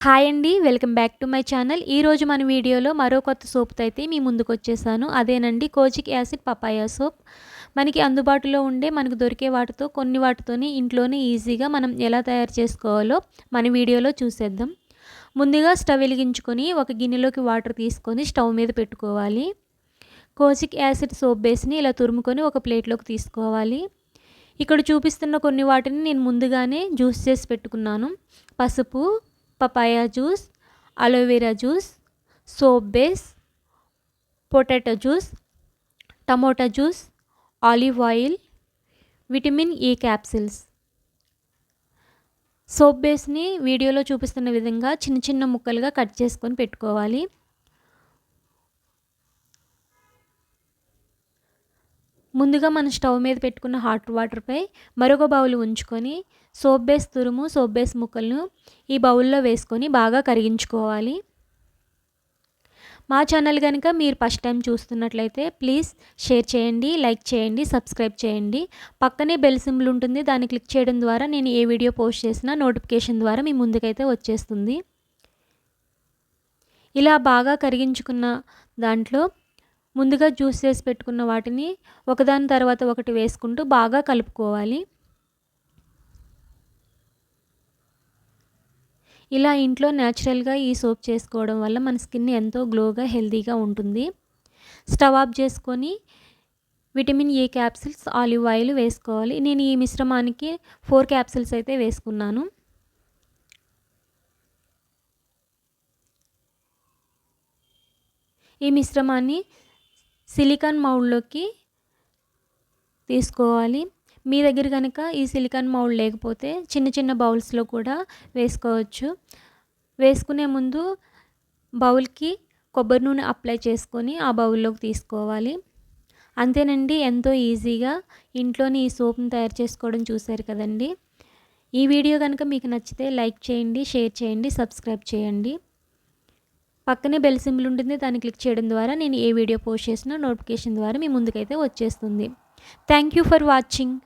Hi అండి welcome back to my channel. ఈరోజు మన వీడియోలో మరో కొత్త సోప్తో అయితే మీ ముందుకు వచ్చేసాను అదేనండి కోజిక్ యాసిడ్ పపాయా సోప్. మనకి అందుబాటులో ఉండే మనకు దొరికే వాటితో కొన్ని వాటితోని ఇంట్లోనే ఈజీగా మనం ఎలా తయారు చేసుకోవాలో మన వీడియోలో చూసేద్దాం. ముందుగా స్టవ్ వెలిగించుకొని ఒక గిన్నెలోకి వాటర్ తీసుకొని స్టవ్ మీద పెట్టుకోవాలి. కోజిక్ యాసిడ్ సోప్ బేస్ని ఇలా తురుముకొని ఒక ప్లేట్లోకి తీసుకోవాలి. ఇక్కడ చూపిస్తున్న కొన్ని వాటిని నేను ముందుగానే జ్యూస్ చేసి పెట్టుకున్నాను. పసుపు papaya juice aloe vera juice soap base potato juice tomato juice olive oil vitamin E capsules soap బేస్ని వీడియోలో చూపిస్తున్న విధంగా చిన్న చిన్న ముక్కలుగా కట్ చేసుకొని పెట్టుకోవాలి. ముందుగా మనం స్టవ్ మీద పెట్టుకున్న హాట్ వాటర్పై మరొక బౌల్ ఉంచుకొని సోప్ బేస్ తురుము సోప్ బేస్ ముక్కలను ఈ బౌల్లో వేసుకొని బాగా కరిగించుకోవాలి. మా ఛానల్ కనుక మీరు ఫస్ట్ టైం చూస్తున్నట్లయితే ప్లీజ్ షేర్ చేయండి లైక్ చేయండి సబ్స్క్రైబ్ చేయండి. పక్కనే బెల్ సింబల్ ఉంటుంది దాన్ని క్లిక్ చేయడం ద్వారా నేను ఏ వీడియో పోస్ట్ చేసినా నోటిఫికేషన్ ద్వారా మీ ముందుకైతే వచ్చేస్తుంది. ఇలా బాగా కరిగించుకున్న దాంట్లో ముందుగా జ్యూస్ చేసి పెట్టుకున్న వాటిని ఒకదాని తర్వాత ఒకటి వేసుకుంటూ బాగా కలుపుకోవాలి. ఇలా ఇంట్లో న్యాచురల్గా ఈ సోప్ చేసుకోవడం వల్ల మన స్కిన్ ఎంతో గ్లోగా హెల్తీగా ఉంటుంది. స్టవ్ ఆఫ్ చేసుకొని vitamin A capsules olive oil వేసుకోవాలి. నేను ఈ మిశ్రమానికి ఫోర్ క్యాప్సిల్స్ అయితే వేసుకున్నాను. ఈ మిశ్రమాన్ని సిలికాన్ మౌల్డ్లోకి తీసుకోవాలి. మీ దగ్గర కనుక ఈ సిలికాన్ మౌల్డ్ లేకపోతే చిన్న చిన్న బౌల్స్లో కూడా వేసుకోవచ్చు. వేసుకునే ముందు బౌల్కి కొబ్బరి నూనె అప్లై చేసుకొని ఆ బౌల్లోకి తీసుకోవాలి. అంతేనండి ఎంతో ఈజీగా ఇంట్లోని ఈ సోప్ని తయారు చేసుకోవడం చూశారు కదండి. ఈ వీడియో కనుక మీకు నచ్చితే లైక్ చేయండి షేర్ చేయండి సబ్స్క్రైబ్ చేయండి. పక్కనే బెల్ సింబల్ ఉంటుంది దాన్ని క్లిక్ చేయడం ద్వారా నేను ఏ వీడియో పోస్ట్ చేసినా నోటిఫికేషన్ ద్వారా మీ ముందుకైతే వచ్చేస్తుంది. Thank you for watching